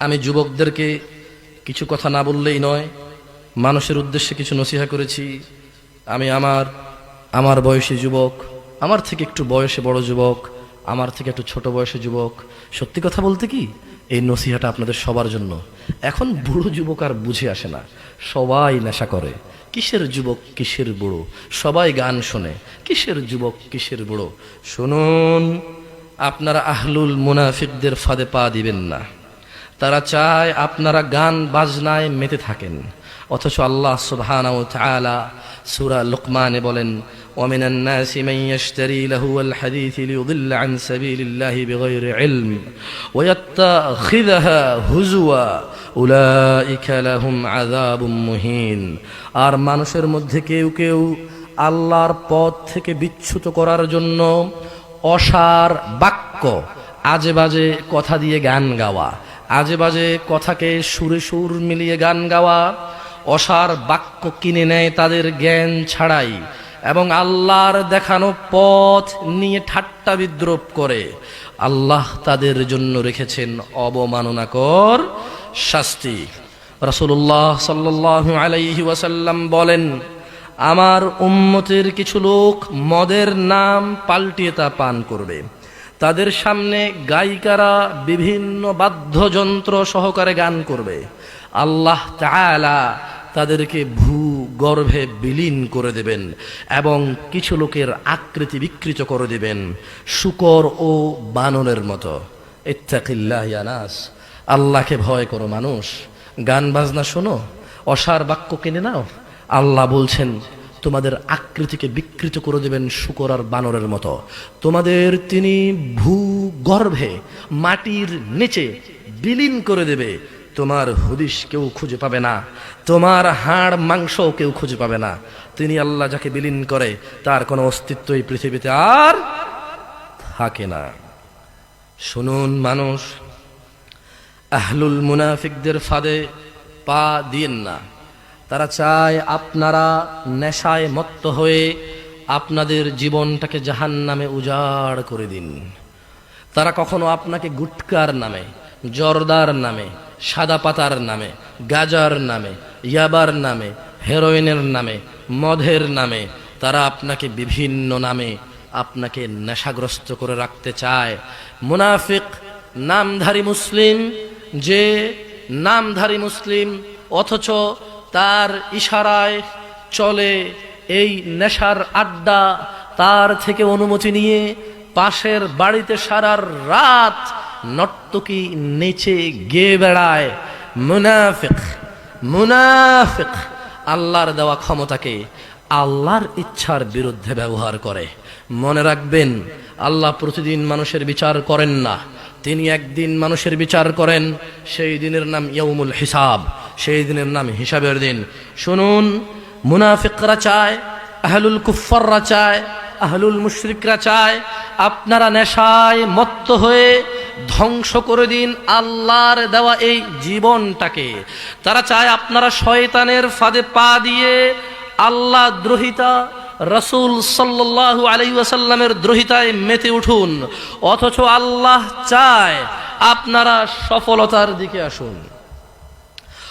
আমি যুবকদেরকে কিছু কথা না বললেই নয়, মানুষের উদ্দেশ্যে কিছু নসিহা করেছি। আমি আমার আমার বয়সী যুবক, আমার থেকে একটু বয়সে বড় যুবক, আমার থেকে একটু ছোট বয়সে যুবক। সত্যি কথা বলতে কি? এই নসিহাটা আপনাদের সবার জন্য। এখন বুড়ো যুবক আর বুঝে আসে না। সবাই নেশা করে। কিসের যুবক কিসের বুড়ো? সবাই গান শোনে। কিসের যুবক কিসের বুড়ো? শুনুন, আপনারা আহলুল মুনাফিকদের ফাঁদে পা দিবেন না। তারা চায় আপনারা গান বাজনায় মেতে থাকেন অথচ আল্লাহ সুবহানাহু ওয়া তাআলা সূরা লুকমানে বলেন ومن الناس من يشتري لهو الحديث ليضل عن سبيل الله بغير علم ويتخذها هزوا أولئك لهم عذاب مهين আর মানুষের মধ্যে কেউ কেউ আল্লাহর পথ থেকে বিচ্যুত করার জন্য অসার বাক্য আজে বাজে কথা দিয়ে গান গাওয়া আজে বাজে কথাকে সুরে সুর মিলিয়ে গান গাওয়া, অসার বাক্য কিনে নেয় তাদের জ্ঞান ছাড়াই, এবং আল্লাহর দেখানো পথ নিয়ে ঠাট্টা বিদ্রোপ করে। আল্লাহ তাদের জন্য রেখেছেন অবমাননাকর শাস্তি। রসুল্লাহ সাল্লাহ আলাইহি ওয়াসাল্লাম বলেন, আমার উম্মতের কিছু লোক মদের নাম পাল্টিয়ে তা পান করবে। তাদের সামনে গায়িকারা বিভিন্ন বাদ্যযন্ত্র সহকারে গান করবে। আল্লাহ তাআলা তাদেরকে ভূ গর্ভে বিলীন করে দেবেন এবং কিছু লোকের আকৃতি বিকৃত করে দেবেন শুকর ও বানরের মতো। ইত্তাকিল্লাহ ইয়ানাস আল্লাহকে ভয় করো মানুষ। গান বাজনা শোনো। অসার বাক্য কিনে নাও। আল্লাহ বলছেন তোমাদের আকৃতিকে বিকৃত করে দেবেন শুকর আর বানরের মতো। তোমাদের তিনি ভূগর্ভে, মাটির নিচে বিলীন করে দেবে। তোমার হুদিস কেউ খুঁজে পাবে না। তোমার হাড় মাংস কেউ খুঁজে পাবে না। তিনি আল্লাহ যাকে বিলীন করে, তার কোনো অস্তিত্ব এই পৃথিবীতে আর থাকে না। শুনুন মানুষ, আহলুল মুনাফিকদের ফাঁদে পা দিয়েন না। তারা চায় আপনারা নেশায় মত্ত হয়ে আপনাদের জীবনটাকে জাহান নামে উজাড় করে দিন। তারা কখনো আপনাকে গুটকার নামে, জর্দার নামে, সাদা পাতার নামে, গাজার নামে, ইয়াবার নামে, হেরোইনের নামে মধের নামে, তারা আপনাকে বিভিন্ন নামে আপনাকে নেশাগ্রস্ত করে রাখতে চায়। মুনাফিক, নামধারী মুসলিম, যে নামধারী মুসলিম, অথচ তার ইশারায় চলে এই নেশার আড্ডা তার থেকে অনুমতি নিয়ে পাশের বাড়িতে সারার রাত নর্তকী নেচে গেয়ে বেড়ায়। মুনাফিক মুনাফিক, আল্লাহর দেওয়া ক্ষমতাকে আল্লাহর ইচ্ছার বিরুদ্ধে ব্যবহার করে। মনে রাখবেন, আল্লাহ প্রতিদিন মানুষের বিচার করেন না। তিনি একদিন মানুষের বিচার করেন, সেই দিনের নাম ইয়ৌমুল হিসাব। সেই দিনের নাম, হিসাবের দিন। শুনুন, মুনাফিকরা চায়, আহলুল কুফাররা চায়, আহলুল মুশরিকরা চায়, আপনারা নেশায় মত্ত হয়ে ধ্বংস করে দিন আল্লাহর দেওয়া এই জীবনটাকে। তারা চায় আপনারা শয়তানের ফাঁদে পা দিয়ে আল্লাহ দ্রোহিতা, রসুল সাল্লাল্লাহু আলাই ওয়াসাল্লামের দ্রোহিতায় মেতে উঠুন। অথচ আল্লাহ চায় আপনারা সফলতার দিকে আসুন।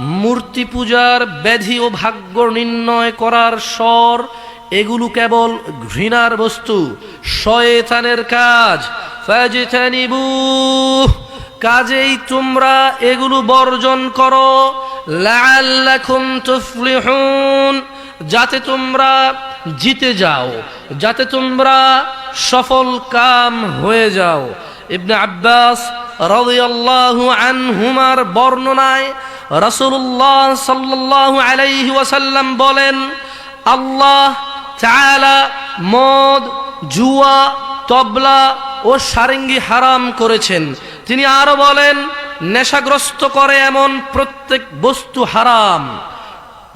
মূর্তি পূজার ব্যাধি ও ভাগ্য নির্ণয় করার স্বর, এগুলো কেবল ঘৃণার বস্তু। শয়তানের কাজ। কাজেই তোমরা এগুলো বর্জন করো। লাআল্লাকুম তুফলিহুন, যাতে তোমরা জিতে যাও, যাতে তোমরা সফল কাম হয়ে যাও। ইবনে আব্বাস রাদিয়াল্লাহু আনহুমার বর্ণনায় রাসূলুল্লাহ সাল্লাল্লাহু আলাইহি ওয়াসাল্লাম বলেন, আল্লাহ তাআলা মদ, জুয়া, তবলা ও সারেঙ্গি হারাম করেছেন। তিনি আরও বলেন, নেশাগ্রস্ত করে এমন প্রত্যেক বস্তু হারাম।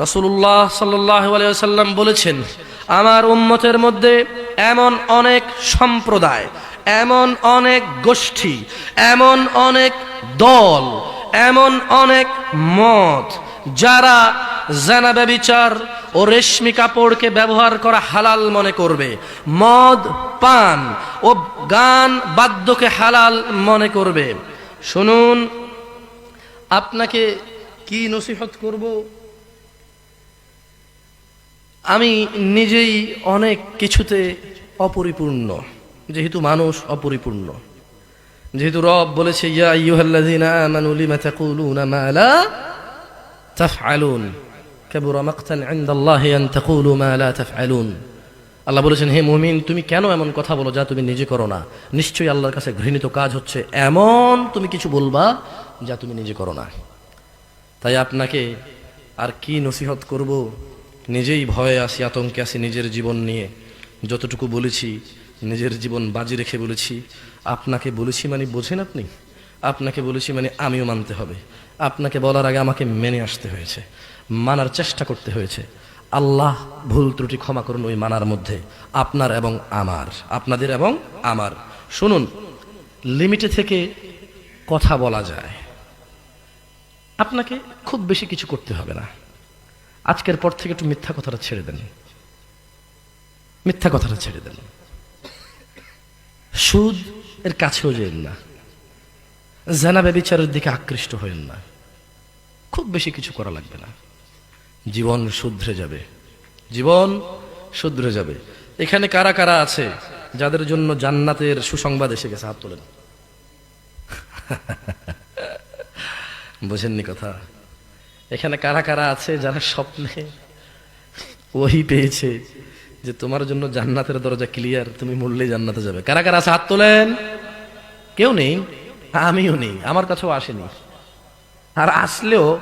রসুল্লাহ সাল্লাম বলেছেন, আমার উম্মতের মধ্যে এমন অনেক সম্প্রদায় এমন অনেক গোষ্ঠী, এমন অনেক দল, এমন অনেক মত যারা জানা ব্যবিচার ও রেশমি কাপড়কে ব্যবহার করা হালাল মনে করবে। মদ, পান ও গান বাদ্যকে হালাল মনে করবে। শুনুন, আপনাকে কি নসিহত করব? আমি নিজেই অনেক কিছুতে অপরিপূর্ণ। যেহেতু মানুষ অপরিপূর্ণ। যেহেতু রব বলেছে, ইয়া আন মা আল্লাহ বলেছেন, হে মুমিন, তুমি কেন এমন কথা বলো যা তুমি নিজে করো না? নিশ্চয়ই আল্লাহর কাছে ঘৃণিত কাজ হচ্ছে এমন তুমি কিছু বলবা যা তুমি নিজে করো না। তাই আপনাকে আর কি নসিহত করব? নিজেই ভয়ে আসি, আতঙ্কে আসি নিজের জীবন নিয়ে। যতটুকু বলেছি নিজের জীবন বাজি রেখে বলেছি, আপনাকে বলেছি মানে বোঝেন আপনি? আপনাকে বলেছি মানে আমিও মানতে হবে। আপনাকে বলার আগে আমাকে মেনে আসতে হয়েছে, মানার চেষ্টা করতে হয়েছে। আল্লাহ ভুল ত্রুটি ক্ষমা করুন ওই মানার মধ্যে, আপনার এবং আমার, আপনাদের এবং আমার। শুনুন, লিমিটে থেকে কথা বলা যায়। আপনাকে খুব বেশি কিছু করতে হবে না। আজকের পর থেকে একটু মিথ্যা কথাটা ছেড়ে দেন। মিথ্যা কথাটা ছেড়ে দেন। সুদ এর কাছেও যেন না। জানা ব্যবিচারের দিকে আকৃষ্ট হয়েন না। খুব বেশি কিছু করা লাগবে না। জীবন শুধরে যাবে। জীবন শুধরে যাবে। এখানে কারা কারা আছে যাদের জন্য জান্নাতের সুসংবাদ এসে গেছে? হাত তোলেন। বোঝেননি কথা? এখানে কারা কারা আছে যারা স্বপ্নে ওই পেয়েছে? যে তোমার জন্য জান্নাতের দরজা ক্লিয়ার তুমি মরলেই জান্নাতে যাবে। কারা কারা আছে হাত তোলেন? কেউ নেই? আমিও নেই, আমার কাছেও আসেনি। আর আসলেও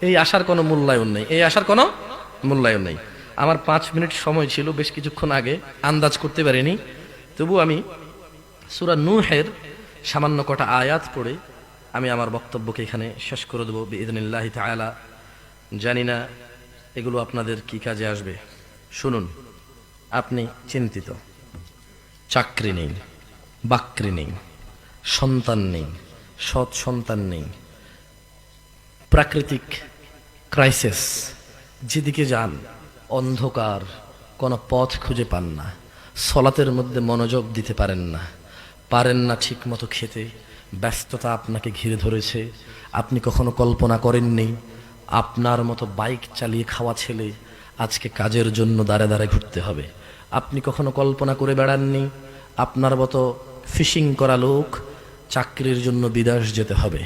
এই আসার কোনো মূল্যায়ন নেই। এই আসার কোনো মূল্যায়ন নেই। আমার পাঁচ মিনিট সময় ছিল, বেশ কিছুক্ষণ আগে, আন্দাজ করতে পারিনি। তবু আমি সুরা নুহের সামান্য কটা আয়াত পড়ে আমি আমার বক্তব্যকে এখানে শেষ করে দেবো। ইদনিল্লাহি তাআলা। জানি না এগুলো আপনাদের কি কাজে আসবে। শুনুন। আপনি চিন্তিত। চাকরি নেই, বাকরি নেই, সন্তান নেই, সৎ সন্তান নেই। প্রাকৃতিক ক্রাইসিস যেদিকে যান, অন্ধকার, কোনো পথ খুঁজে পান না, সলাতের মধ্যে মনোযোগ দিতে পারেন না। পারেন না ঠিক মতো খেতে, ব্যস্ততা আপনাকে ঘিরে ধরেছে। আপনি কখনো কল্পনা করেননি, আপনার মতো বাইক চালিয়ে খাওয়া ছেলে আজকে কাজের জন্য দাঁড়ে দাঁড়ে ঘুরতে হবে। আপনি কখনো কল্পনা করে বেড়াননি? আপনার মতো ফিশিং করা লোক চাকরির জন্য বিদেশ যেতে হবে।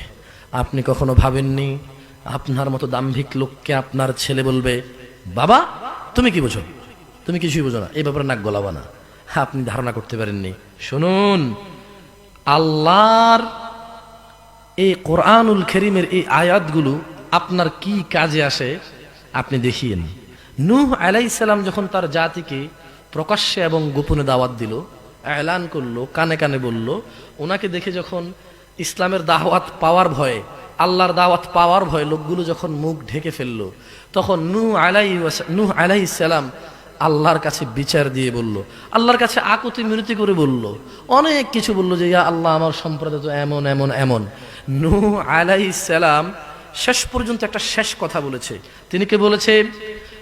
আপনি কখনো ভাবেননি? আপনার মতো দাম্ভিক লোককে আপনার ছেলে বলবে, বাবা, তুমি কি বোঝো? তুমি কিছুই বোঝো না। এই ব্যাপারে নাক গলাবা না। আপনি ধারণা করতে পারেননি। শুনুন, আল্লাহর এই কোরআনুল খেরিমের এই আয়াতগুলো আপনার কি কাজে আসে? আপনি দেখিয়েন। নূহ আলাইসাল্লাম যখন তার জাতিকে প্রকাশ্যে এবং গোপনে দাওয়াত দিল, এলান করল, কানে কানে বলল, ওনাকে দেখে যখন ইসলামের দাওয়াত পাওয়ার ভয়ে, আল্লাহর দাওয়াত পাওয়ার ভয়ে লোকগুলো যখন মুখ ঢেকে ফেলল, তখন নু আলাই নু আলাই সালাম আল্লাহর কাছে বিচার দিয়ে বলল, আল্লাহর কাছে আকুতি মিনতি করে বলল, অনেক কিছু বলল যে, ইয়া আল্লাহ, আমার সম্প্রদায় তো এমন এমন এমন। নু আলাই সালাম শেষ পর্যন্ত একটা শেষ কথা বলেছে। তিনি কে বলেছে?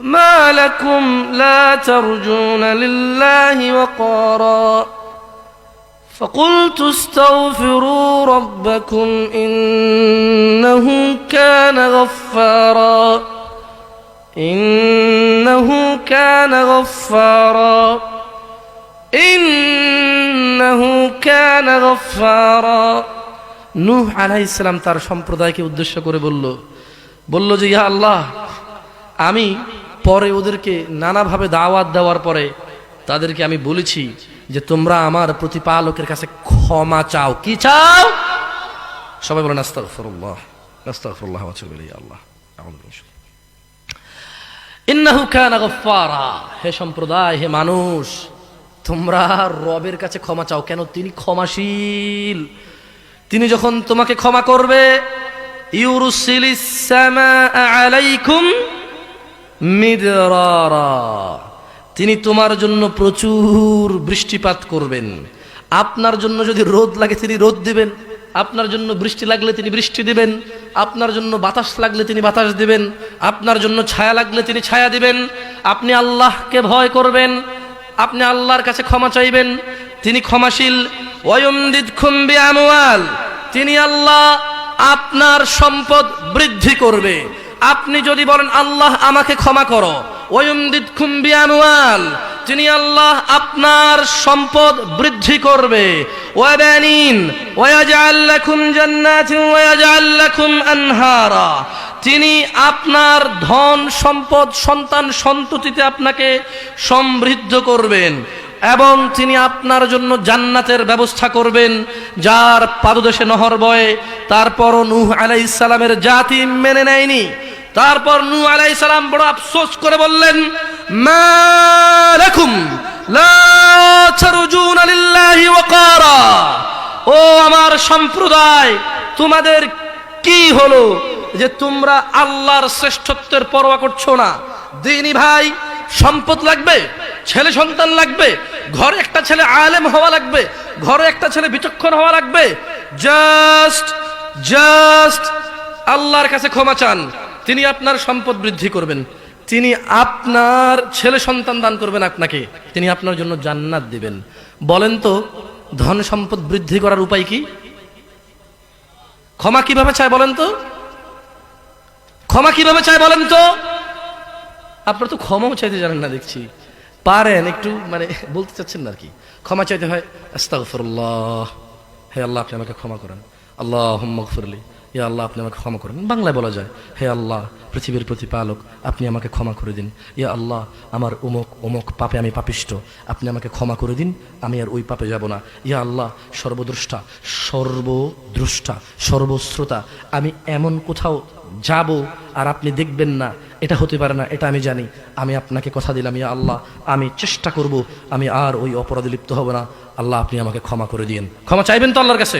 ما لكم لا ترجون لله وقارا فقلت استغفروا ربكم إنه كان غفارا إنه كان غفارا إنه كان غفارا নূহ আলাইহিস ইসলাম তার সম্প্রদায়কে উদ্দেশ্য করে বলল বলল যে ইয়া আল্লাহ আমি পরে ওদেরকে নানাভাবে দাওয়াত দেওয়ার পরে তাদেরকে আমি বলেছি যে তোমরা আমার প্রতিপালকের কাছে ক্ষমা চাও। কি চাও? সবাই বলেন, আস্তাগফিরুল্লাহ আস্তাগফিরুল্লাহ ওয়া আতুবু ইলাইহি, আল্লাহ ইন্নাহু হে সম্প্রদায়, হে মানুষ, তোমরা রবের কাছে ক্ষমা চাও। কেন? তিনি ক্ষমাশীল। তিনি যখন তোমাকে ক্ষমা করবে, ইউরুসিলিস সামাআ আলাইকুম তিনি তোমার জন্য প্রচুর বৃষ্টিপাত করবেন। আপনার জন্য যদি রোদ লাগে তিনি রোদ দিবেন। আপনার জন্য বৃষ্টি লাগলে তিনি বৃষ্টি দিবেন। আপনার জন্য বাতাস লাগলে তিনি বাতাস দিবেন। আপনার জন্য ছায়া লাগলে তিনি ছায়া দিবেন। আপনি আল্লাহকে ভয় করবেন। আপনি আল্লাহর কাছে ক্ষমা চাইবেন। তিনি ক্ষমাশীল। তিনি আল্লাহ আপনার সম্পদ বৃদ্ধি করবে। আপনি যদি বলেন, আল্লাহ, আমাকে ক্ষমা করো। ওয়ুমদিদ খুম্বি আমওয়াল যিনি আল্লাহ আপনার সম্পদ বৃদ্ধি করবে। ওয়াবানিন ওয়াজআল লাকুম জান্নাতিন ওয়াজআল লাকুম আনহারা তিনি আপনার ধন, সম্পদ, সন্তান সন্ততিতে আপনাকে সমৃদ্ধ করবেন এবং তিনি আপনার জন্য জান্নাতের ব্যবস্থা করবেন, যার পাদদেশে নহর বয়ে তারপর নূহ আলাইহিস সালামের জাতি মেনে নেয়নি। তারপর নু আলাই সালাম বড় আফসোস করে বললেন ও আমার সম্প্রদায়, তোমাদের কি হলো যে তোমরা আল্লাহর শ্রেষ্ঠত্বের পরোয়া করছ না? দিনী ভাই, সম্পদ লাগবে, ছেলে সন্তান লাগবে, ঘরে একটা ছেলে আলেম হওয়া লাগবে, ঘরে একটা ছেলে বিচক্ষণ হওয়া লাগবে। জাস্ট জাস্ট আল্লাহর কাছে ক্ষমা চান। তিনি আপনার সম্পদ বৃদ্ধি করবেন। তিনি আপনার ছেলে সন্তান দান করবেন আপনাকে। তিনি আপনার জন্য জান্নাত দিবেন। বলেন তো, ধন সম্পদ বৃদ্ধি করার উপায় কি? ক্ষমা কীভাবে চায় বলেন তো? ক্ষমা কীভাবে চায় বলেন তো? আপনারা তো ক্ষমাও চাইতে জানেন না দেখছি। পারেন একটু মানে বলতে চাচ্ছেন না আর কি। ক্ষমা চাইতে হয়, আস্তাগফিরুল্লাহ। হে আল্লাহ, আপনি আমাকে ক্ষমা করেন। আল্লাহ ইয়া আল্লাহ, আপনি আমাকে ক্ষমা করেন। বাংলায় বলা যায়, হে আল্লাহ, পৃথিবীর প্রতিপালক, আপনি আমাকে ক্ষমা করে দিন। ইয়া আল্লাহ, আমার অমুক অমুক পাপে আমি পাপিষ্ট, আপনি আমাকে ক্ষমা করে দিন, আমি আর ওই পাপে যাব না। ইয়া আল্লাহ, সর্বদ্রষ্টা সর্বদ্রষ্টা, সর্বশ্রোতা, আমি এমন কোথাও যাব আর আপনি দেখবেন না, এটা হতে পারে না, এটা আমি জানি। আমি আপনাকে কথা দিলাম ইয়া আল্লাহ, আমি চেষ্টা করব, আমি আর ওই অপরাধে লিপ্ত হব না। আল্লাহ, আপনি আমাকে ক্ষমা করে দিন ক্ষমা চাইবেন তো আল্লাহর কাছে?